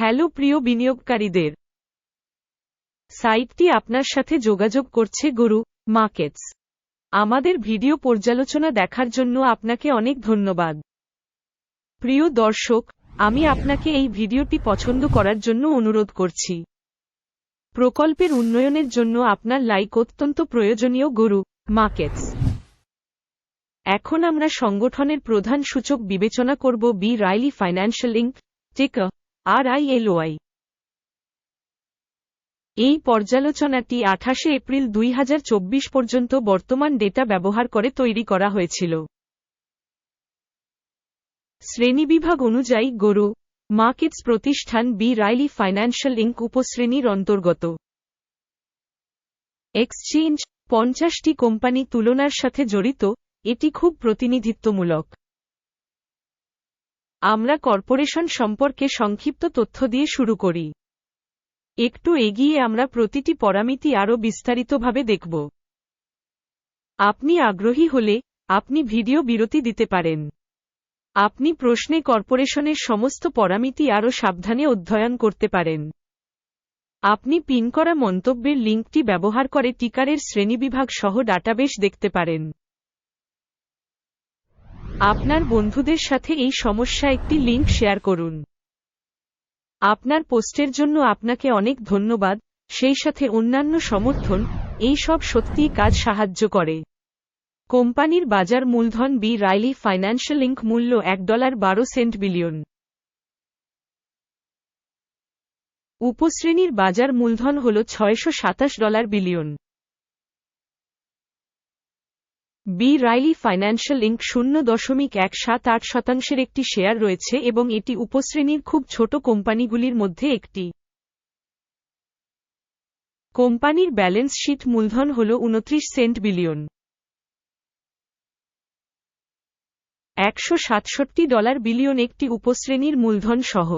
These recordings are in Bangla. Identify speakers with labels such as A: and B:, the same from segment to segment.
A: হ্যালো প্রিয় বিনিয়োগকারীদের। সাইটটি আপনার সাথে যোগাযোগ করছে গুরু, মার্কেটস। আমাদের ভিডিও পর্যালোচনা দেখার জন্য আপনাকে অনেক ধন্যবাদ। প্রিয় দর্শক, আমি আপনাকে এই ভিডিওটি পছন্দ করার জন্য অনুরোধ করছি। প্রকল্পের উন্নয়নের জন্য আপনার লাইক অত্যন্ত প্রয়োজনীয় গুরু, মার্কেটস। এখন আমরা সংগঠনের প্রধান সূচক বিবেচনা করব বি রাইলি ফাইন্যান্সিয়াল ইঙ্ক টিকা আর আইএলওআই এই পর্যালোচনাটি আঠাশে এপ্রিল দুই হাজার চব্বিশ পর্যন্ত বর্তমান ডেটা ব্যবহার করে তৈরি করা হয়েছিল। শ্রেণীবিভাগ অনুযায়ী গরু, মার্কেটস প্রতিষ্ঠান বি রাইলি ফাইন্যান্সিয়াল ইঙ্ক উপশ্রেণীর অন্তর্গত। এক্সচেঞ্জ পঞ্চাশটি কোম্পানি তুলনার সাথে জড়িত, এটি খুব প্রতিনিধিত্বমূলক। আমরা কর্পোরেশন সম্পর্কে সংক্ষিপ্ত তথ্য দিয়ে শুরু করি। একটু এগিয়ে আমরা প্রতিটি পরামিতি আরও বিস্তারিতভাবে দেখব। আপনি আগ্রহী হলে আপনি ভিডিও বিরতি দিতে পারেন। আপনি প্রশ্নে কর্পোরেশনের সমস্ত পরামিতি আরও সাবধানে অধ্যয়ন করতে পারেন। আপনি পিন করা মন্তব্যের লিঙ্কটি ব্যবহার করে টিকারের শ্রেণীবিভাগ সহ ডাটাবেস দেখতে পারেন। আপনার বন্ধুদের সাথে এই সমস্যা একটি লিঙ্ক শেয়ার করুন। আপনার পোস্টের জন্য আপনাকে অনেক ধন্যবাদ, সেই সাথে অন্যান্য সমর্থন, এই সব সত্যিই কাজ সাহায্য করে। কোম্পানির বাজার মূলধন বি রাইলি ফাইন্যান্সিয়াল ইঙ্ক মূল্য এক ডলার বারো সেন্ট বিলিয়ন। উপশ্রেণীর বাজার মূলধন হল ছয়শো সাতাশ dollar billion. B Riley financial inc শূন্য দশমিক এক সাত আট শতাংশের একটি শেয়ার রয়েছে এবং এটি উপশ্রেণীর খুব ছোট কোম্পানিগুলির মধ্যে একটি। কোম্পানির ব্যালেন্স শিট মূলধন হল উনত্রিশ সেন্ট বিলিয়ন। একশো সাতষট্টি ডলার বিলিয়ন একটি উপশ্রেণীর মূলধন সহ।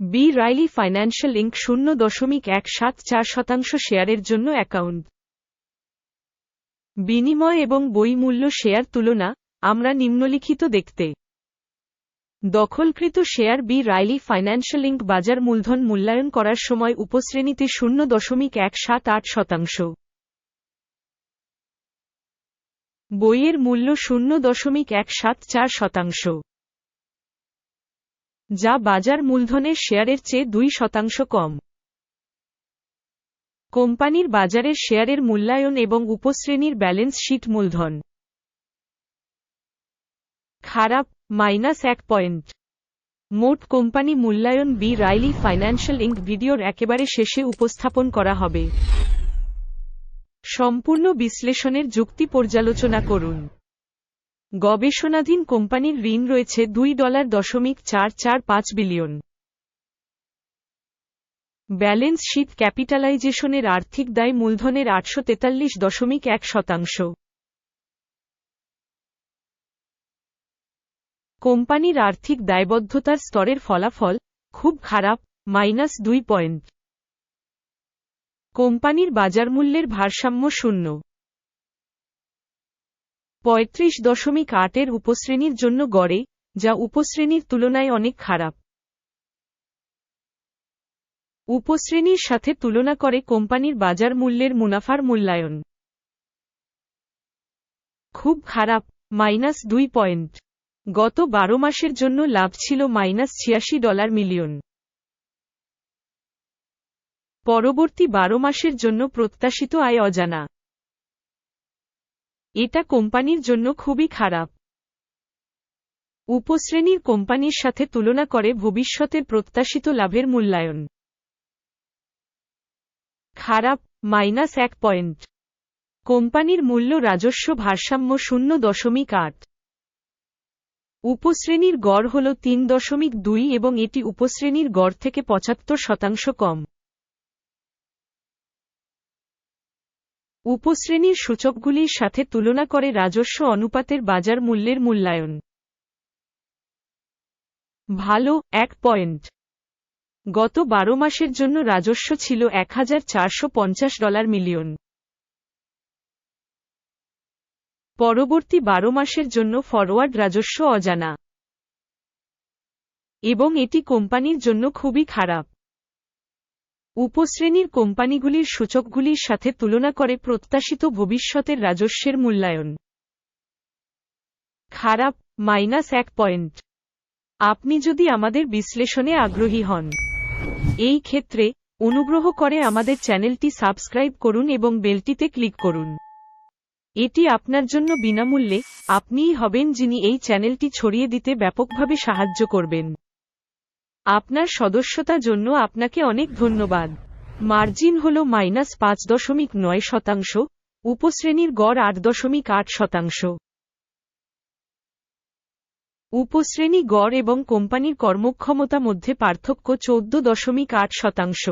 A: বি রাইলি ফাইন্যান্সিয়াল ইঙ্ক শূন্য দশমিক এক সাত চার শতাংশ শেয়ারের জন্য অ্যাকাউন্ট। বিনিময় এবং বই মূল্য শেয়ার তুলনা, আমরা নিম্নলিখিত দেখতে। দখলকৃত share B Riley financial inc বাজার মূলধন মূল্যায়ন করার সময় উপশ্রেণীতে শূন্য দশমিক এক সাত আট শতাংশ। বইয়ের মূল্য শূন্য দশমিক এক সাত চার শতাংশ। যা বাজার মূলধনের শেয়ারের চেয়ে দুই শতাংশ কম। কোম্পানির বাজারের শেয়ারের মূল্যায়ন এবং উপশ্রেণীর ব্যালেন্স শিট মূলধন। খারাপ, মাইনাস এক পয়েন্ট। মোট কোম্পানি মূল্যায়ন বি রাইলি ফাইন্যান্সিয়াল ইঙ্ক ভিডিওর একেবারে শেষে উপস্থাপন করা হবে। সম্পূর্ণ বিশ্লেষণের যুক্তি পর্যালোচনা করুন। গবেষণাধীন কোম্পানির ঋণ রয়েছে দুই ডলার দশমিক চার চার পাঁচ বিলিয়ন। ব্যালেন্স শিট ক্যাপিটালাইজেশনের আর্থিক দায় মূলধনের আটশো তেতাল্লিশ দশমিক এক শতাংশ। কোম্পানির আর্থিক দায়বদ্ধতার স্তরের ফলাফল খুব খারাপ, মাইনাস দুই পয়েন্ট। কোম্পানির বাজারমূল্যের ভারসাম্য শূন্য। পঁয়ত্রিশ দশমিক আটের উপশ্রেণীর জন্য গড়ে, যা উপশ্রেণীর তুলনায় অনেক খারাপ। উপশ্রেণীর সাথে তুলনা করে কোম্পানির বাজার মূল্যের মুনাফার মূল্যায়ন। খুব খারাপ, মাইনাস দুই পয়েন্ট। গত বারো মাসের জন্য লাভ ছিল মাইনাস ছিয়াশি ডলার মিলিয়ন। পরবর্তী বারো মাসের জন্য প্রত্যাশিত আয় অজানা। এটা কোম্পানির জন্য খুবই খারাপ। উপশ্রেণীর কোম্পানির সাথে তুলনা করে ভবিষ্যতের প্রত্যাশিত লাভের মূল্যায়ন। খারাপ মাইনাস এক পয়েন্ট কোম্পানির মূল্য রাজস্ব ভারসাম্য শূন্য দশমিক আট। উপশ্রেণীর গড় হল তিন দশমিক দুই এবং এটি উপশ্রেণীর গড় থেকে পঁচাত্তর শতাংশ কম। উপশ্রেণীর সূচকগুলির সাথে তুলনা করে রাজস্ব অনুপাতের বাজার মূল্যের মূল্যায়ন। ভালো, এক পয়েন্ট গত বারো মাসের জন্য রাজস্ব ছিল এক হাজার চারশো পঞ্চাশ ডলার মিলিয়ন। পরবর্তী বারো মাসের জন্য ফরওয়ার্ড রাজস্ব অজানা। এবং এটি কোম্পানির জন্য খুবই খারাপ। উপশ্রেণীর কোম্পানিগুলির সূচকগুলির সাথে তুলনা করে প্রত্যাশিত ভবিষ্যতের রাজস্বের মূল্যায়ন। খারাপ, মাইনাস এক পয়েন্ট। আপনি যদি আমাদের বিশ্লেষণে আগ্রহী হন। এই ক্ষেত্রে, অনুগ্রহ করে আমাদের চ্যানেলটি সাবস্ক্রাইব করুন এবং বেলটিতে ক্লিক করুন। এটি আপনার জন্য বিনামূল্যে, আপনিই হবেন যিনি এই চ্যানেলটি ছড়িয়ে দিতে ব্যাপকভাবে সাহায্য করবেন। আপনার সদস্যতা জন্য আপনাকে অনেক ধন্যবাদ। মার্জিন হল মাইনাস পাঁচ দশমিক নয় শতাংশ, উপশ্রেণীর গড় আট দশমিক আট শতাংশ। উপশ্রেণী গড় এবং কোম্পানির কর্মক্ষমতা মধ্যে পার্থক্য চৌদ্দ দশমিক আট শতাংশ।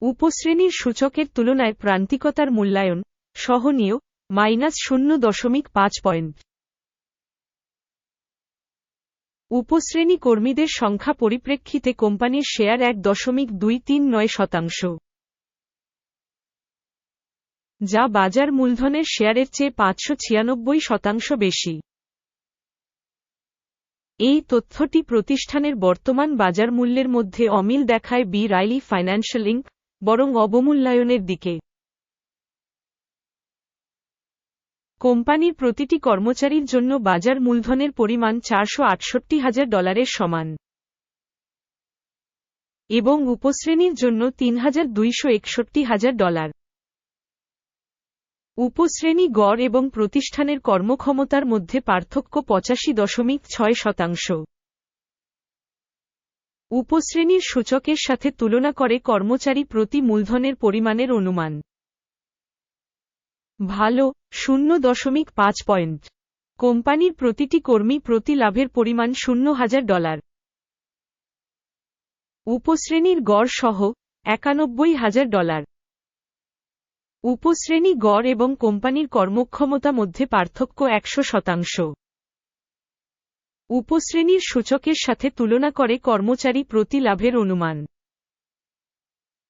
A: উপশ্রেণীর সূচকের তুলনায় প্রান্তিকতার মূল্যায়ন সহনীয়, মাইনাস শূন্য দশমিক পাঁচ পয়েন্ট। উপশ্রেণী কর্মীদের সংখ্যা পরিপ্রেক্ষিতে কোম্পানির শেয়ার এক দশমিক দুই তিন নয় শতাংশ। যা বাজার মূলধনের শেয়ারের চেয়ে পাঁচশো ছিয়ানব্বই শতাংশ বেশি। এই তথ্যটি প্রতিষ্ঠানের বর্তমান বাজার মূল্যের মধ্যে অমিল দেখায় বি রাইলি ফাইন্যান্সিয়াল বরং অবমূল্যায়নের দিকে। কোম্পানির প্রতিটি কর্মচারীর জন্য বাজার মূলধনের পরিমাণ চারশো আটষট্টি হাজার ডলারের সমান। এবং উপশ্রেণীর জন্য তিন হাজার দুইশো একষট্টি হাজার ডলার। উপশ্রেণী গড় এবং প্রতিষ্ঠানের কর্মক্ষমতার মধ্যে পার্থক্য পঁচাশি দশমিক ছয় শতাংশ। উপশ্রেণীর সূচকের সাথে তুলনা করে কর্মচারী প্রতি মূলধনের পরিমাণের অনুমান। ভালো, শূন্য দশমিক পাঁচ পয়েন্ট। কোম্পানির প্রতিটি কর্মী প্রতি লাভের পরিমাণ শূন্য হাজার ডলার। উপশ্রেণীর গড় সহ একানব্বই হাজার ডলার। উপশ্রেণী গড় এবং কোম্পানির কর্মক্ষমতা মধ্যে পার্থক্য একশো শতাংশ। উপশ্রেণীর সূচকের সাথে তুলনা করে কর্মচারী প্রতি লাভের অনুমান।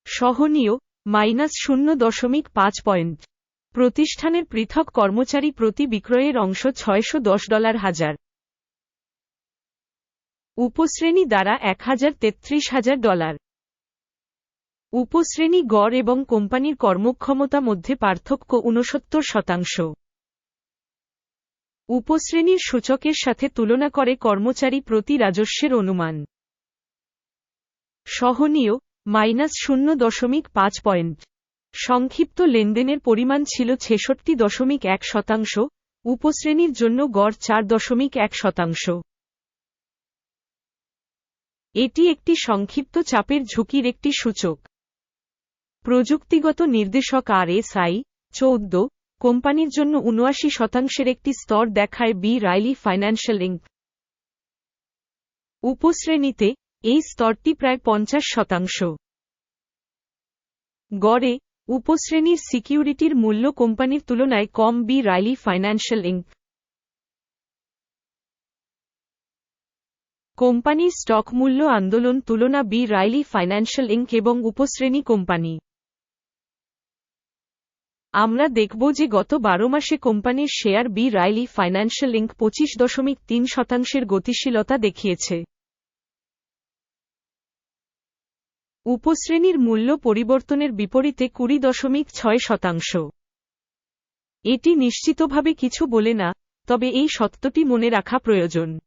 A: সহনীয়, মাইনাস শূন্য দশমিক পাঁচ পয়েন্ট। প্রতিষ্ঠানের পৃথক কর্মচারী প্রতি বিক্রয়ের অংশ ছয়শো দশ ডলার হাজার। উপশ্রেণী দ্বারা এক হাজার তেত্রিশ হাজার ডলার। উপশ্রেণী গড় এবং কোম্পানির কর্মক্ষমতা মধ্যে পার্থক্য ঊনসত্তর শতাংশ। উপশ্রেণীর সূচকের সাথে তুলনা করে কর্মচারী প্রতি রাজস্বের অনুমান। সহনীয়, মাইনাস শূন্য দশমিক পাঁচ পয়েন্ট। সংক্ষিপ্ত লেনদেনের পরিমাণ ছিল ছেষট্টি দশমিক এক শতাংশ, উপশ্রেণীর জন্য গড় চার দশমিক এক শতাংশ। এটি একটি সংক্ষিপ্ত চাপের ঝুঁকির একটি সূচক। প্রযুক্তিগত নির্দেশক আর এস আই চৌদ্দ, কোম্পানির জন্য উনআশি শতাংশের একটি স্তর দেখায় বি রাইলি ফাইন্যান্সিয়াল ইঙ্ক উপশ্রেণীতে, এই স্তরটি প্রায় পঞ্চাশ শতাংশ। গড়ে, উপশ্রেণীর সিকিউরিটির মূল্য কোম্পানির তুলনায় কম বি রাইলি ফাইন্যান্সিয়াল ইঙ্ক কোম্পানির স্টক মূল্য আন্দোলন তুলনা বি রাইলি ফাইন্যান্সিয়াল ইঙ্ক এবং উপশ্রেণী কোম্পানি। আমরা দেখব যে গত বারো মাসে কোম্পানির share B Riley financial inc পঁচিশ দশমিক তিন শতাংশের গতিশীলতা দেখিয়েছে। উপশ্রেণীর মূল্য পরিবর্তনের বিপরীতে কুড়ি দশমিক ছয় শতাংশ। এটি নিশ্চিতভাবে কিছু বলে না, তবে এই সত্যটি মনে রাখা প্রয়োজন।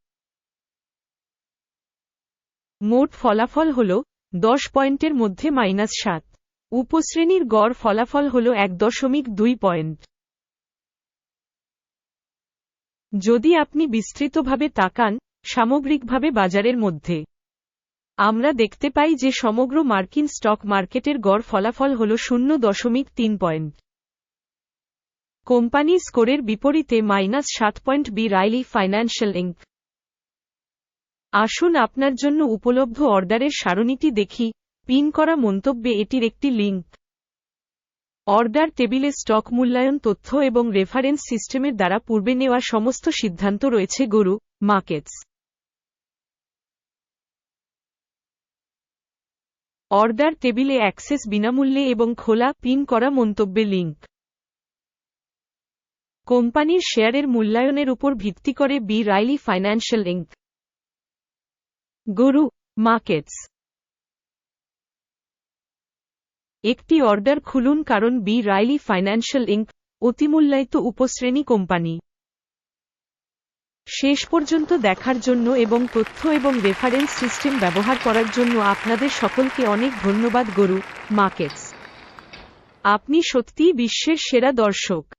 A: মোট ফলাফল হল দশ পয়েন্টের মধ্যে মাইনাস সাত। উপশ্রেণীর গড় ফলাফল হল এক দশমিক দুই পয়েন্ট। যদি আপনি বিস্তৃতভাবে তাকান, সামগ্রিকভাবে বাজারের মধ্যে, আমরা দেখতে পাই যে সমগ্র মার্কিন স্টক মার্কেটের গড় ফলাফল হল শূন্য দশমিক তিন পয়েন্ট। কোম্পানি স্কোরের বিপরীতে মাইনাস সাত point B Riley financial inc আসুন আপনার জন্য উপলব্ধ অর্ডারের সারণীটি দেখি। পিন করা মন্তব্যে এটির একটি লিঙ্ক অর্ডার টেবিলে স্টক মূল্যায়ন তথ্য এবং রেফারেন্স সিস্টেমের দ্বারা পূর্বে নেওয়া সমস্ত সিদ্ধান্ত রয়েছে গরু মার্কেটস অর্ডার টেবিলে অ্যাক্সেস বিনামূল্যে এবং খোলা পিন করা মন্তব্যে লিঙ্ক কোম্পানির শেয়ারের মূল্যায়নের উপর ভিত্তি করে বি রাইলি ফাইন্যান্সিয়াল ইঙ্ক গুরু মার্কেটস একটি অর্ডার খুলুন কারণ বি রাইলি ফাইন্যান্সিয়াল ইঙ্ক অতিমূল্যায়িত উপশ্রেণী কোম্পানি। শেষ পর্যন্ত দেখার জন্য এবং তথ্য এবং রেফারেন্স সিস্টেম ব্যবহার করার জন্য আপনাদের সকলকে অনেক ধন্যবাদ, গরু, মার্কেটস। আপনি সত্যিই বিশ্বের সেরা দর্শক।